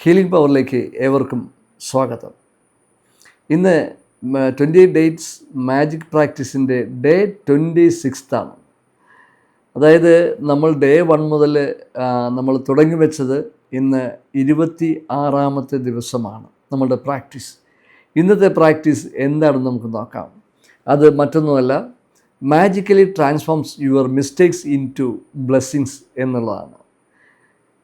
Healing പവറിലേക്ക് ഏവർക്കും സ്വാഗതം. ഇന്ന് ട്വന്റി ഡേറ്റ്സ് മാജിക് പ്രാക്ടീസിന്റെ ഡേ ട്വന്റി ആണ് അതായത് നമ്മൾ ഡേ വൺ മുതൽ നമ്മൾ തുടങ്ങി വെച്ചത് ഇന്ന് ഇരുപത്തി ആറാമത്തെ ദിവസമാണ് നമ്മളുടെ പ്രാക്ടീസ്. ഇന്നത്തെ പ്രാക്ടീസ് എന്താണെന്ന് നമുക്ക് നോക്കാം. അത് മറ്റൊന്നുമല്ല magically transforms your mistakes into blessings എന്നുള്ളതാണ്.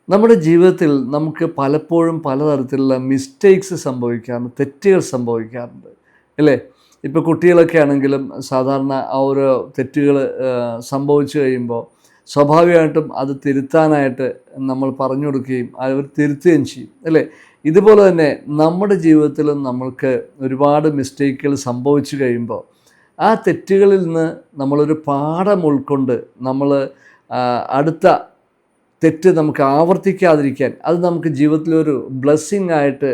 നമ്മുടെ ജീവിതത്തിൽ നമുക്ക് പലപ്പോഴും പലതരത്തിലുള്ള മിസ്റ്റേക്സ് സംഭവിക്കാറുണ്ട് തെറ്റുകൾ സംഭവിക്കാറുണ്ട് അല്ലേ? ഇപ്പോൾ കുട്ടികളൊക്കെ ആണെങ്കിലും സാധാരണ ആ ഒരു തെറ്റുകൾ സംഭവിച്ചു കഴിയുമ്പോൾ സ്വാഭാവികമായിട്ടും അത് തിരുത്താനായിട്ട് നമ്മൾ പറഞ്ഞു കൊടുക്കുകയും അവർ തിരുത്തുകയും ചെയ്യും അല്ലേ? ഇതുപോലെ തന്നെ നമ്മുടെ ജീവിതത്തിലും നമ്മൾക്ക് ഒരുപാട് മിസ്റ്റേക്കുകൾ സംഭവിച്ചു കഴിയുമ്പോൾ ആ തെറ്റുകളിൽ നിന്ന് നമ്മളൊരു പാഠം ഉൾക്കൊണ്ട് നമ്മൾ അടുത്ത തെറ്റ് നമുക്ക് ആവർത്തിക്കാതിരിക്കാൻ അത് നമുക്ക് ജീവിതത്തിലൊരു ബ്ലെസ്സിങ് ആയിട്ട്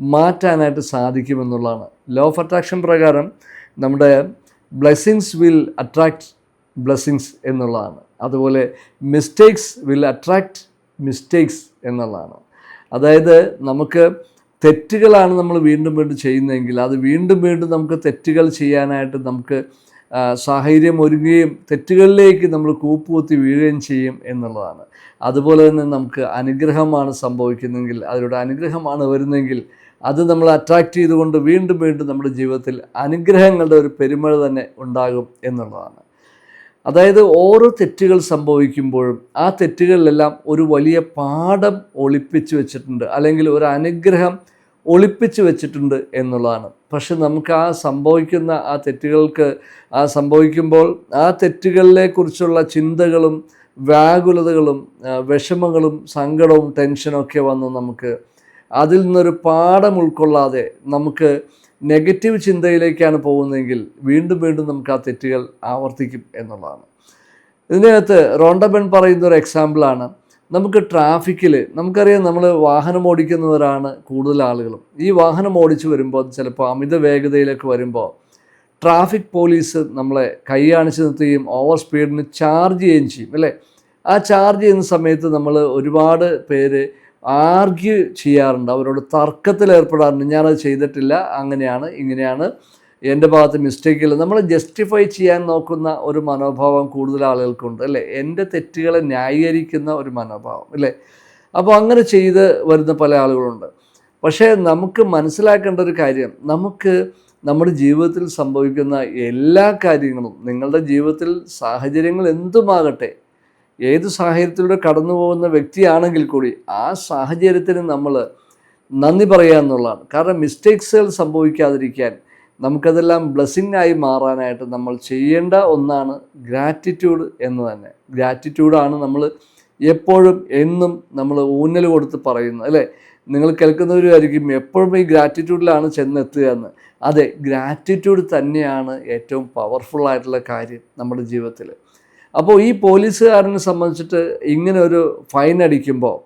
മാറ്റാനായിട്ട് സാധിക്കുമെന്നുള്ളതാണ്. ലോ ഓഫ് അട്രാക്ഷൻ പ്രകാരം നമ്മുടെ ബ്ലെസ്സിങ്സ് വിൽ അട്രാക്ട് ബ്ലെസ്സിങ്സ് എന്നുള്ളതാണ്. അതുപോലെ മിസ്റ്റേക്സ് വിൽ അട്രാക്ട് മിസ്റ്റേക്സ് എന്നുള്ളതാണ്. അതായത് നമുക്ക് തെറ്റുകളാണ് നമ്മൾ വീണ്ടും വീണ്ടും ചെയ്യുന്നതെങ്കിൽ അത് വീണ്ടും വീണ്ടും നമുക്ക് തെറ്റുകൾ ചെയ്യാനായിട്ട് നമുക്ക് സാഹചര്യം ഒരുങ്ങുകയും തെറ്റുകളിലേക്ക് നമ്മൾ കൂപ്പുകുത്തി വീഴുകയും ചെയ്യും എന്നുള്ളതാണ്. അതുപോലെ തന്നെ നമുക്ക് അനുഗ്രഹമാണ് സംഭവിക്കുന്നതെങ്കിൽ അതിലൂടെ അനുഗ്രഹമാണ് വരുന്നതെങ്കിൽ അത് നമ്മൾ അട്രാക്റ്റ് ചെയ്തുകൊണ്ട് വീണ്ടും വീണ്ടും നമ്മുടെ ജീവിതത്തിൽ അനുഗ്രഹങ്ങളുടെ ഒരു പെരുമഴ തന്നെ ഉണ്ടാകും എന്നുള്ളതാണ്. അതായത് ഓരോ തെറ്റുകൾ സംഭവിക്കുമ്പോഴും ആ തെറ്റുകളിലെല്ലാം ഒരു വലിയ പാഠം ഒളിപ്പിച്ചു വെച്ചിട്ടുണ്ട്. അല്ലെങ്കിൽ ഒരു അനുഗ്രഹം ഒളിപ്പിച്ചു വെച്ചിട്ടുണ്ട് എന്നുള്ളതാണ്. പക്ഷെ നമുക്ക് ആ സംഭവിക്കുന്ന ആ തെറ്റുകൾക്ക് ആ സംഭവിക്കുമ്പോൾ ആ തെറ്റുകളിലെ കുറിച്ചുള്ള ചിന്തകളും വ്യാകുലതകളും വിഷമങ്ങളും സങ്കടവും ടെൻഷനും ഒക്കെ വന്ന് നമുക്ക് അതിൽ നിന്നൊരു പാഠം ഉൾക്കൊള്ളാതെ നമുക്ക് നെഗറ്റീവ് ചിന്തയിലേക്കാണ് പോകുന്നതെങ്കിൽ വീണ്ടും വീണ്ടും നമുക്ക് ആ തെറ്റുകൾ ആവർത്തിക്കും എന്നുള്ളതാണ്. ഇതിനകത്ത് റോണ്ടബൻ പറയുന്ന ഒരു എക്സാമ്പിളാണ് നമുക്ക് ട്രാഫിക്കിൽ നമുക്കറിയാം നമ്മൾ വാഹനം ഓടിക്കുന്നവരാണ് കൂടുതൽ ആളുകളും. ഈ വാഹനം ഓടിച്ചു വരുമ്പോൾ ചിലപ്പോൾ അമിത വേഗതയിലൊക്കെ വരുമ്പോൾ ട്രാഫിക് പോലീസ് നമ്മളെ കൈ കാണിച്ച് നിർത്തുകയും ഓവർ സ്പീഡിന് ചാർജ് ചെയ്യുകയും ചെയ്യും അല്ലേ? ആ ചാർജ് ചെയ്യുന്ന സമയത്ത് നമ്മൾ ഒരുപാട് പേര് ആർഗ്യൂ ചെയ്യാറുണ്ട്. അവരോട് തർക്കത്തിൽ ഏർപ്പെടാറുണ്ട് ഞാനത് ചെയ്തിട്ടില്ല. അങ്ങനെയാണ് ഇങ്ങനെയാണ്. എന്റെ ഭാഗത്ത് മിസ്റ്റേക്ക് ഇല്ല. നമ്മൾ ജസ്റ്റിഫൈ ചെയ്യാൻ നോക്കുന്ന ഒരു മനോഭാവം കൂടുതൽ ആളുകൾക്കുണ്ട് അല്ലേ? എന്റെ തെറ്റുകളെ ന്യായീകരിക്കുന്ന ഒരു മനോഭാവം അല്ലേ? അപ്പോൾ അങ്ങനെ ചെയ്ത് വരുന്ന പല ആളുകളുണ്ട്. പക്ഷേ നമുക്ക് മനസ്സിലാക്കേണ്ട ഒരു കാര്യം നമുക്ക് നമ്മുടെ ജീവിതത്തിൽ സംഭവിക്കുന്ന എല്ലാ കാര്യങ്ങളും നിങ്ങളുടെ ജീവിതത്തിൽ സാഹചര്യങ്ങൾ എന്തുമാകട്ടെ ഏത് സാഹചര്യത്തിലൂടെ കടന്നു പോകുന്ന വ്യക്തിയാണെങ്കിൽ കൂടി ആ സാഹചര്യത്തിന് നമ്മൾ നന്ദി പറയുക എന്നുള്ളതാണ് കാരണം മിസ്റ്റേക്സുകൾ സംഭവിക്കാതിരിക്കാൻ നമുക്കതെല്ലാം ബ്ലെസ്സിങ്ങായി മാറാനായിട്ട് നമ്മൾ ചെയ്യേണ്ട ഒന്നാണ് ഗ്രാറ്റിറ്റ്യൂഡ് എന്ന് തന്നെ. ഗ്രാറ്റിറ്റ്യൂഡാണ് നമ്മൾ എപ്പോഴും എന്നും നമ്മൾ ഊന്നൽ കൊടുത്ത് പറയുന്നത് അല്ലേ? നിങ്ങൾ കേൾക്കുന്നവരുമായിരിക്കും എപ്പോഴും ഈ ഗ്രാറ്റിറ്റ്യൂഡിലാണ് ചെന്നെത്തുക എന്ന്. അതെ ഗ്രാറ്റിറ്റ്യൂഡ് തന്നെയാണ് ഏറ്റവും പവർഫുൾ ആയിട്ടുള്ള കാര്യം നമ്മുടെ ജീവിതത്തിൽ. അപ്പോൾ ഈ പോലീസുകാരനെ സംബന്ധിച്ചിട്ട് ഇങ്ങനെ ഒരു ഫൈൻ അടിക്കുമ്പോൾ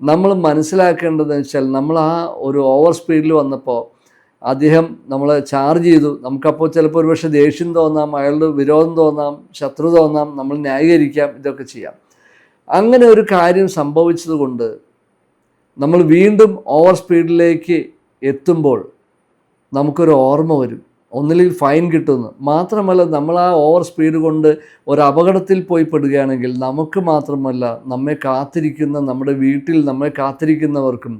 നമ്മൾ മനസ്സിലാക്കേണ്ടതെന്ന് വെച്ചാൽ നമ്മൾ ആ ഒരു ഓവർ സ്പീഡിൽ വന്നപ്പോൾ അദ്ദേഹം നമ്മൾ ചാർജ് ചെയ്തു. നമുക്കപ്പോൾ ചിലപ്പോൾ ഒരുപക്ഷെ ദേഷ്യം തോന്നാം അയാളുടെ വിരോധം തോന്നാം ശത്രു തോന്നാം നമ്മൾ ന്യായീകരിക്കാം ഇതൊക്കെ ചെയ്യാം. അങ്ങനെ ഒരു കാര്യം സംഭവിച്ചതുകൊണ്ട് നമ്മൾ വീണ്ടും ഓവർ സ്പീഡിലേക്ക് എത്തുമ്പോൾ നമുക്കൊരു ഓർമ്മ വരും. ഒന്നില്ലെങ്കിൽ ഫൈൻ കിട്ടുന്നു മാത്രമല്ല നമ്മൾ ആ ഓവർ സ്പീഡ് കൊണ്ട് ഒരു അപകടത്തിൽ പോയി പെടുകയാണെങ്കിൽ നമുക്ക് മാത്രമല്ല നമ്മെ കാത്തിരിക്കുന്ന നമ്മുടെ വീട്ടിൽ നമ്മെ കാത്തിരിക്കുന്നവർക്കും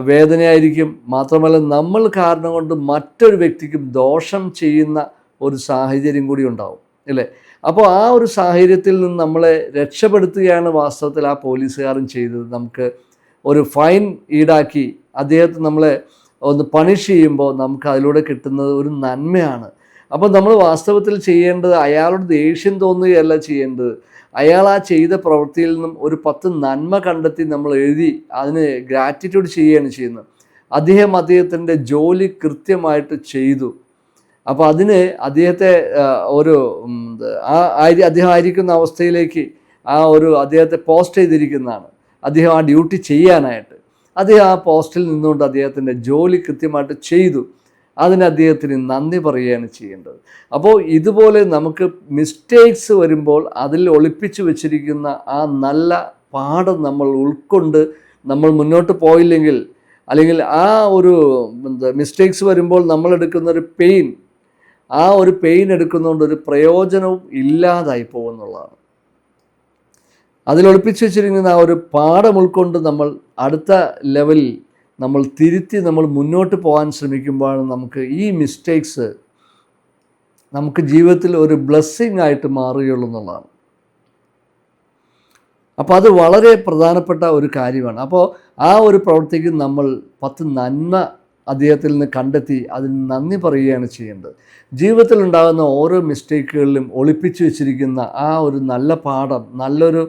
വേദനയായിരിക്കും. മാത്രമല്ല നമ്മൾ കാരണം കൊണ്ട് മറ്റൊരു വ്യക്തിക്കും ദോഷം ചെയ്യുന്ന ഒരു സാഹചര്യം കൂടി ഉണ്ടാവും അല്ലേ? അപ്പോൾ ആ ഒരു സാഹചര്യത്തിൽ നിന്ന് നമ്മളെ രക്ഷപ്പെടുത്തുകയാണ് വാസ്തവത്തിൽ ആ പോലീസുകാരൻ ചെയ്തത്. നമുക്ക് ഒരു ഫൈൻ ഈടാക്കി അദ്ദേഹത്തെ നമ്മളെ ഒന്ന് പണിഷ് ചെയ്യുമ്പോൾ നമുക്ക് അതിലൂടെ കിട്ടുന്നത് ഒരു നന്മയാണ്. അപ്പോൾ നമ്മൾ വാസ്തവത്തിൽ ചെയ്യേണ്ടത് അയാളോട് ദേഷ്യം തോന്നുകയല്ല ചെയ്യേണ്ടത്. അയാൾ ആ ചെയ്ത പ്രവൃത്തിയിൽ നിന്നും ഒരു പത്ത് നന്മ കണ്ടെത്തി നമ്മൾ എഴുതി അതിന് ഗ്രാറ്റിറ്റ്യൂഡ് ചെയ്യുകയാണ് ചെയ്യുന്നത്. അദ്ദേഹം അദ്ദേഹത്തിന്റെ ജോലി കൃത്യമായിട്ട് ചെയ്തു. അപ്പോൾ അതിന് അദ്ദേഹത്തെ ഒരു ആ അദ്ദേഹം ആയിരിക്കുന്ന അവസ്ഥയിലേക്ക് ആ ഒരു അദ്ദേഹത്തെ പോസ്റ്റ് ചെയ്തിരിക്കുന്നതാണ്. അദ്ദേഹം ആ ഡ്യൂട്ടി ചെയ്യാനായിട്ട്. അദ്ദേഹം ആ പോസ്റ്റിൽ നിന്നുകൊണ്ട് അദ്ദേഹത്തിന്റെ ജോലി കൃത്യമായിട്ട് ചെയ്തു. അതിന് അദ്ദേഹത്തിന് നന്ദി പറയുകയാണ് ചെയ്യേണ്ടത്. അപ്പോൾ ഇതുപോലെ നമുക്ക് മിസ്റ്റേക്സ് വരുമ്പോൾ അതിൽ ഒളിപ്പിച്ചു വെച്ചിരിക്കുന്ന ആ നല്ല പാഠം നമ്മൾ ഉൾക്കൊണ്ട് നമ്മൾ മുന്നോട്ട് പോയില്ലെങ്കിൽ അല്ലെങ്കിൽ ആ ഒരു മിസ്റ്റേക്സ് വരുമ്പോൾ നമ്മൾ എടുക്കുന്ന ഒരു പെയിൻ ആ ഒരു പെയിൻ എടുക്കുന്നതുകൊണ്ട് ഒരു പ്രയോജനവും ഇല്ലാതായി പോകുന്നുള്ളതാണ്. അതിൽ ഒളിപ്പിച്ചു വെച്ചിരിക്കുന്ന ആ ഒരു പാഠം ഉൾക്കൊണ്ട് നമ്മൾ അടുത്ത ലെവലിൽ നമ്മൾ തിരുത്തി നമ്മൾ മുന്നോട്ട് പോകാൻ ശ്രമിക്കുമ്പോൾ നമുക്ക് ഈ മിസ്റ്റേക്സ് നമുക്ക് ജീവിതത്തിൽ ഒരു ബ്ലെസ്സിങ് ആയിട്ട് മാറുകയുള്ളൂ എന്നുള്ളതാണ്. അപ്പോൾ അത് വളരെ പ്രധാനപ്പെട്ട ഒരു കാര്യമാണ്. അപ്പോൾ ആ ഒരു പ്രവൃത്തിക്ക് നമ്മൾ പത്ത് നന്മ അദ്ദേഹത്തിൽ നിന്ന് കണ്ടെത്തി അതിന് നന്ദി പറയുകയാണ് ചെയ്യേണ്ടത്. ജീവിതത്തിൽ ഉണ്ടാകുന്ന ഓരോ മിസ്റ്റേക്കുകളിലും ഒളിപ്പിച്ചു വെച്ചിരിക്കുന്ന ആ ഒരു നല്ല പാഠം നല്ലൊരു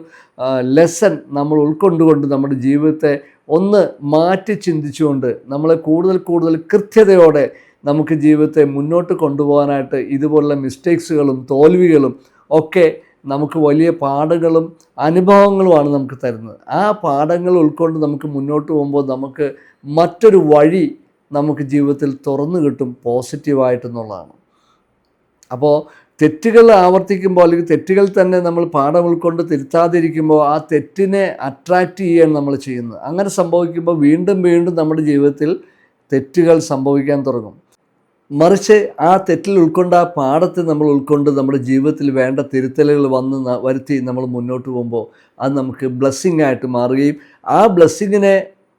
ലെസൺ നമ്മൾ ഉൾക്കൊണ്ടുകൊണ്ട് നമ്മുടെ ജീവിതത്തെ ഒന്ന് മാറ്റി ചിന്തിച്ചുകൊണ്ട് നമ്മൾ കൂടുതൽ കൂടുതൽ കൃത്യതയോടെ നമുക്ക് ജീവിതത്തെ മുന്നോട്ട് കൊണ്ടുപോകാനായിട്ട് ഇതുപോലുള്ള മിസ്റ്റേക്സുകളും തോൽവികളും ഒക്കെ നമുക്ക് വലിയ പാഠങ്ങളും അനുഭവങ്ങളുമാണ് നമുക്ക് തരുന്നത്. ആ പാഠങ്ങൾ ഉൾക്കൊണ്ട് നമുക്ക് മുന്നോട്ട് പോകുമ്പോൾ നമുക്ക് മറ്റൊരു വഴി നമുക്ക് ജീവിതത്തിൽ തുറന്നു കിട്ടും പോസിറ്റീവായിട്ടെന്നുള്ളതാണ് അപ്പോൾ തെറ്റുകൾ ആവർത്തിക്കുമ്പോൾ അല്ലെങ്കിൽ തെറ്റുകൾ തന്നെ നമ്മൾ പാഠം ഉൾക്കൊണ്ട് തിരുത്താതിരിക്കുമ്പോൾ ആ തെറ്റിനെ അട്രാക്റ്റ് ചെയ്യാൻ നമ്മൾ ചെയ്യുന്നത്. അങ്ങനെ സംഭവിക്കുമ്പോൾ വീണ്ടും വീണ്ടും നമ്മുടെ ജീവിതത്തിൽ തെറ്റുകൾ സംഭവിക്കാൻ തുടങ്ങും. മറിച്ച് ആ തെറ്റിൽ ഉൾക്കൊണ്ട ആ പാഠത്തെ നമ്മൾ ഉൾക്കൊണ്ട് നമ്മുടെ ജീവിതത്തിൽ വേണ്ട തിരുത്തലുകൾ വന്ന് വരുത്തി നമ്മൾ മുന്നോട്ട് പോകുമ്പോൾ അത് നമുക്ക് ബ്ലെസ്സിങ് ആയിട്ട് മാറുകയും ആ ബ്ലെസ്സിങ്ങിനെ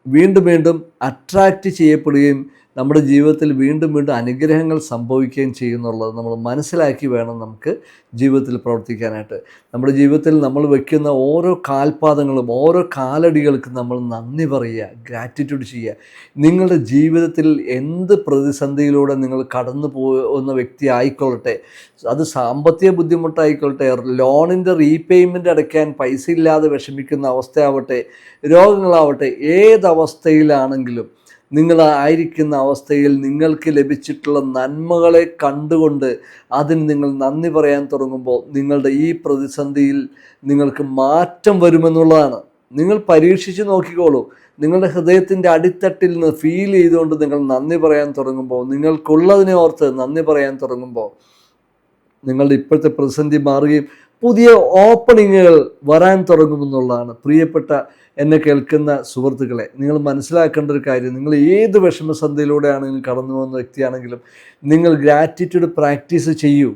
വീണ്ടും വീണ്ടും അട്രാക്റ്റ് ചെയ്യപ്പെടുകയും നമ്മുടെ ജീവിതത്തിൽ വീണ്ടും വീണ്ടും അനുഗ്രഹങ്ങൾ സംഭവിക്കുകയും ചെയ്യുന്നുള്ളത് നമ്മൾ മനസ്സിലാക്കി വേണം നമുക്ക് ജീവിതത്തിൽ പ്രവർത്തിക്കാനായിട്ട്. നമ്മുടെ ജീവിതത്തിൽ നമ്മൾ വയ്ക്കുന്ന ഓരോ കാൽപാദങ്ങളും ഓരോ കാലടികൾക്കും നമ്മൾ നന്ദി പറയുക ഗ്രാറ്റിറ്റ്യൂഡ് ചെയ്യുക. നിങ്ങളുടെ ജീവിതത്തിൽ എന്ത് പ്രതിസന്ധിയിലൂടെ നിങ്ങൾ കടന്നു പോകുന്ന വ്യക്തി ആയിക്കൊള്ളട്ടെ അത് സാമ്പത്തിക ബുദ്ധിമുട്ടായിക്കൊള്ളട്ടെ ലോണിന്റെ റീപേയ്മെന്റ് അടയ്ക്കാൻ പൈസ ഇല്ലാതെ വിഷമിക്കുന്ന അവസ്ഥയാവട്ടെ രോഗങ്ങളാവട്ടെ ഏതവസ്ഥയിലാണെങ്കിലും നിങ്ങൾ ആയിരിക്കുന്ന അവസ്ഥയിൽ നിങ്ങൾക്ക് ലഭിച്ചിട്ടുള്ള നന്മകളെ കണ്ടുകൊണ്ട് അതിന് നിങ്ങൾ നന്ദി പറയാൻ തുടങ്ങുമ്പോൾ നിങ്ങളുടെ ഈ പ്രതിസന്ധിയിൽ നിങ്ങൾക്ക് മാറ്റം വരുമെന്നുള്ളതാണ്. നിങ്ങൾ പരീക്ഷിച്ച് നോക്കിക്കോളൂ. നിങ്ങളുടെ ഹൃദയത്തിന്റെ അടിത്തട്ടിൽ നിന്ന് ഫീൽ ചെയ്തുകൊണ്ട് നിങ്ങൾ നന്ദി പറയാൻ തുടങ്ങുമ്പോൾ നിങ്ങൾക്കുള്ളതിനെ ഓർത്ത് നന്ദി പറയാൻ തുടങ്ങുമ്പോൾ നിങ്ങളുടെ ഇപ്പോഴത്തെ പ്രതിസന്ധി മാറുകയും പുതിയ ഓപ്പണിങ്ങുകൾ വരാൻ തുടങ്ങുമെന്നുള്ളതാണ് പ്രിയപ്പെട്ട എന്നെ കേൾക്കുന്ന സുഹൃത്തുക്കളെ. നിങ്ങൾ മനസ്സിലാക്കേണ്ട ഒരു കാര്യം നിങ്ങൾ ഏത് വിഷമസന്ധിയിലൂടെയാണെങ്കിലും കടന്നു പോകുന്ന വ്യക്തിയാണെങ്കിലും നിങ്ങൾ ഗ്രാറ്റിറ്റ്യൂഡ് പ്രാക്ടീസ് ചെയ്യൂ.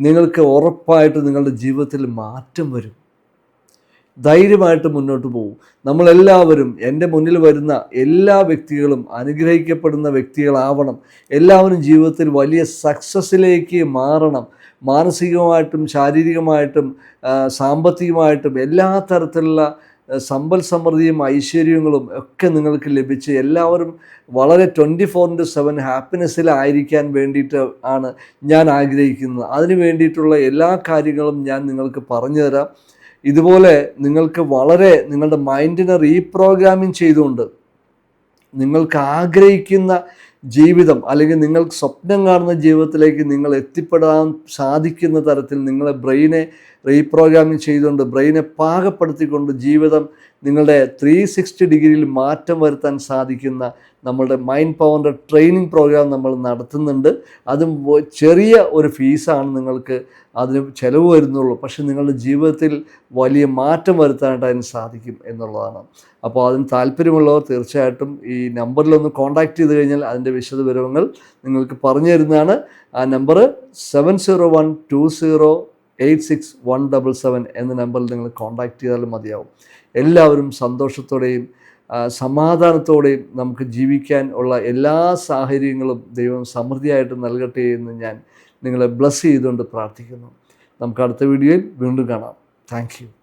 നിങ്ങൾക്ക് ഉറപ്പായിട്ട് നിങ്ങളുടെ ജീവിതത്തിൽ മാറ്റം വരും. ധൈര്യമായിട്ട് മുന്നോട്ട് പോകും നമ്മളെല്ലാവരും എന്റെ മുന്നിൽ വരുന്ന എല്ലാ വ്യക്തികളും അനുഗ്രഹിക്കപ്പെടുന്ന വ്യക്തികളാവണം. എല്ലാവരും ജീവിതത്തിൽ വലിയ സക്സസ്സിലേക്ക് മാറണം. മാനസികമായിട്ടും ശാരീരികമായിട്ടും സാമ്പത്തികമായിട്ടും എല്ലാ തരത്തിലുള്ള സമ്പൽ സമൃദ്ധിയും ഐശ്വര്യങ്ങളും ഒക്കെ നിങ്ങൾക്ക് ലഭിച്ച് എല്ലാവരും വളരെ ട്വന്റി ഫോർ ഇന്റു സെവൻ ഹാപ്പിനെസ്സിലായിരിക്കാൻ വേണ്ടിയിട്ട് ആണ് ഞാൻ ആഗ്രഹിക്കുന്നത്. അതിന് വേണ്ടിയിട്ടുള്ള എല്ലാ കാര്യങ്ങളും ഞാൻ നിങ്ങൾക്ക് പറഞ്ഞു തരാം ഇതുപോലെ നിങ്ങൾക്ക് വളരെ നിങ്ങളുടെ മൈൻഡിനെ റീപ്രോഗ്രാമിംഗ് ചെയ്തുകൊണ്ട് നിങ്ങൾക്ക് ആഗ്രഹിക്കുന്ന ജീവിതം അല്ലെങ്കിൽ നിങ്ങൾ സ്വപ്നം കാണുന്ന ജീവിതത്തിലേക്ക് നിങ്ങൾ എത്തിപ്പെടാൻ സാധിക്കുന്ന തരത്തിൽ നിങ്ങളെ ബ്രെയിനെ റീപ്രോഗ്രാമിംഗ് ചെയ്തുകൊണ്ട് ബ്രെയിനെ പാകപ്പെടുത്തിക്കൊണ്ട് ജീവിതം നിങ്ങളുടെ ത്രീ സിക്സ്റ്റി ഡിഗ്രിയിൽ മാറ്റം വരുത്താൻ സാധിക്കുന്ന നമ്മളുടെ മൈൻഡ് പവറിന്റെ ട്രെയിനിങ് പ്രോഗ്രാം നമ്മൾ നടത്തുന്നുണ്ട്. അതും ചെറിയ ഒരു ഫീസാണ് നിങ്ങൾക്ക് അതിന് ചിലവ് വരുന്നുള്ളൂ. പക്ഷേ നിങ്ങളുടെ ജീവിതത്തിൽ വലിയ മാറ്റം വരുത്താനായിട്ട് അതിന് സാധിക്കും എന്നുള്ളതാണ്. അപ്പോൾ അതിന് താല്പര്യമുള്ളവർ തീർച്ചയായിട്ടും ഈ നമ്പറിലൊന്ന് കോൺടാക്റ്റ് ചെയ്ത് കഴിഞ്ഞാൽ അതിന്റെ വിശദവിവരങ്ങൾ നിങ്ങൾക്ക് പറഞ്ഞു തരുന്നതാണ്. ആ number seven zero one two zero eight six one double seven എന്ന നമ്പറിൽ നിങ്ങൾ കോൺടാക്ട് ചെയ്താലും മതിയാവും. എല്ലാവരും സന്തോഷത്തോടെയും സമാധാനത്തോടെയും നമുക്ക് ജീവിക്കാൻ ഉള്ള എല്ലാ സാഹചര്യങ്ങളും ദൈവം സമൃദ്ധിയായിട്ട് നൽകട്ടെ എന്ന് ഞാൻ നിങ്ങളെ ബ്ലസ് ചെയ്തുകൊണ്ട് പ്രാർത്ഥിക്കുന്നു. നമുക്ക് അടുത്ത വീഡിയോയിൽ വീണ്ടും കാണാം. താങ്ക്